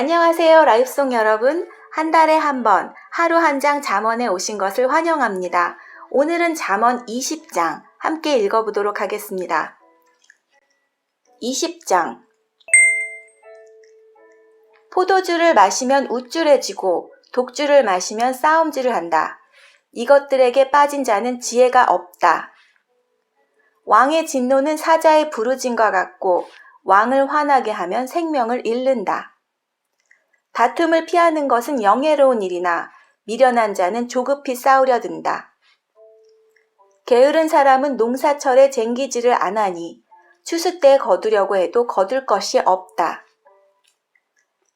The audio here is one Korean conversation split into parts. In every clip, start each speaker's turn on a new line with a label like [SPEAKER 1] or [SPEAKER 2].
[SPEAKER 1] 안녕하세요, 라이프송 여러분. 한 달에 한 번 하루 한 장 잠언에 오신 것을 환영합니다. 오늘은 잠언 20장 함께 읽어보도록 하겠습니다. 20장 포도주를 마시면 우쭐해지고 독주를 마시면 싸움질을 한다. 이것들에게 빠진 자는 지혜가 없다. 왕의 진노는 사자의 부르짐과 같고 왕을 화나게 하면 생명을 잃는다. 다툼을 피하는 것은 영예로운 일이나 미련한 자는 조급히 싸우려 든다. 게으른 사람은 농사철에 쟁기지를 안 하니 추수 때 거두려고 해도 거둘 것이 없다.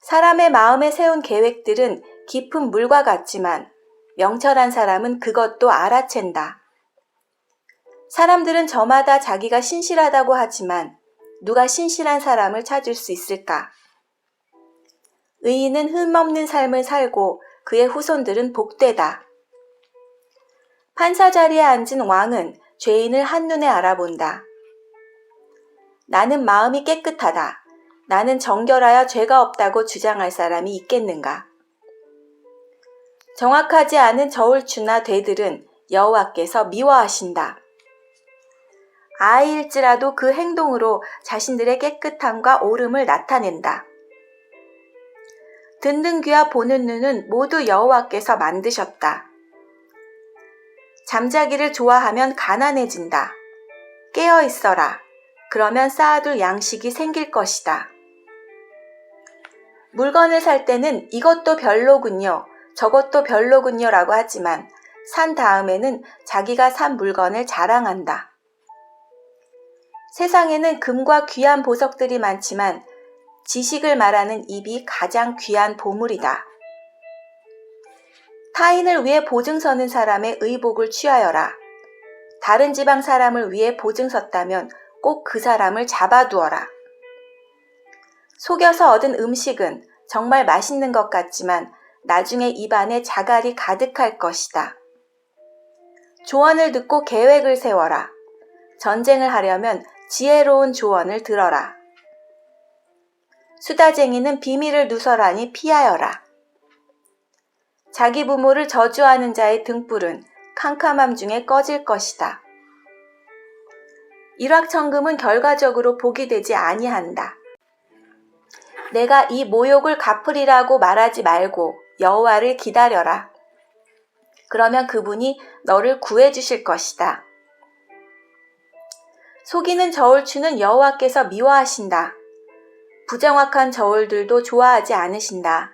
[SPEAKER 1] 사람의 마음에 세운 계획들은 깊은 물과 같지만 명철한 사람은 그것도 알아챈다. 사람들은 저마다 자기가 신실하다고 하지만 누가 신실한 사람을 찾을 수 있을까? 의인은 흠없는 삶을 살고 그의 후손들은 복되다. 판사 자리에 앉은 왕은 죄인을 한눈에 알아본다. 나는 마음이 깨끗하다. 나는 정결하여 죄가 없다고 주장할 사람이 있겠는가? 정확하지 않은 저울추나 되들은 여호와께서 미워하신다. 아이일지라도 그 행동으로 자신들의 깨끗함과 옳음을 나타낸다. 듣는 귀와 보는 눈은 모두 여호와께서 만드셨다. 잠자기를 좋아하면 가난해진다. 깨어 있어라. 그러면 쌓아둘 양식이 생길 것이다. 물건을 살 때는 이것도 별로군요. 저것도 별로군요. 라고 하지만 산 다음에는 자기가 산 물건을 자랑한다. 세상에는 금과 귀한 보석들이 많지만 지식을 말하는 입이 가장 귀한 보물이다. 타인을 위해 보증 서는 사람의 의복을 취하여라. 다른 지방 사람을 위해 보증 섰다면 꼭 그 사람을 잡아두어라. 속여서 얻은 음식은 정말 맛있는 것 같지만 나중에 입안에 자갈이 가득할 것이다. 조언을 듣고 계획을 세워라. 전쟁을 하려면 지혜로운 조언을 들어라. 수다쟁이는 비밀을 누설하니 피하여라. 자기 부모를 저주하는 자의 등불은 캄캄함 중에 꺼질 것이다. 일확천금은 결과적으로 복이 되지 아니한다. 내가 이 모욕을 갚으리라고 말하지 말고 여호와를 기다려라. 그러면 그분이 너를 구해 주실 것이다. 속이는 저울추는 여호와께서 미워하신다. 부정확한 저울들도 좋아하지 않으신다.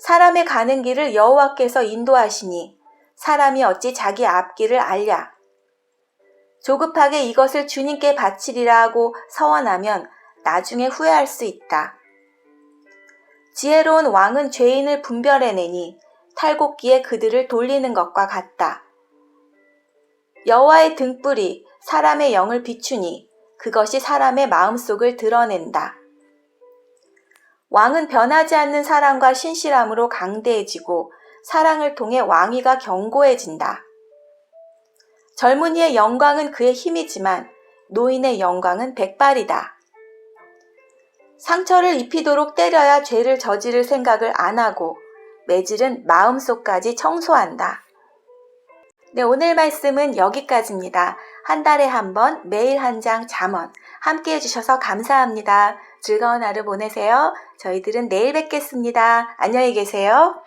[SPEAKER 1] 사람의 가는 길을 여호와께서 인도하시니 사람이 어찌 자기 앞길을 알랴. 조급하게 이것을 주님께 바치리라 하고 서원하면 나중에 후회할 수 있다. 지혜로운 왕은 죄인을 분별해내니 탈곡기에 그들을 돌리는 것과 같다. 여호와의 등불이 사람의 영을 비추니 그것이 사람의 마음속을 드러낸다. 왕은 변하지 않는 사랑과 신실함으로 강대해지고 사랑을 통해 왕위가 견고해진다. 젊은이의 영광은 그의 힘이지만 노인의 영광은 백발이다. 상처를 입히도록 때려야 죄를 저지를 생각을 안 하고 매질은 마음속까지 청소한다. 네, 오늘 말씀은 여기까지입니다. 한 달에 한 번 매일 한 장 잠언 함께 해주셔서 감사합니다. 즐거운 하루 보내세요. 저희들은 내일 뵙겠습니다. 안녕히 계세요.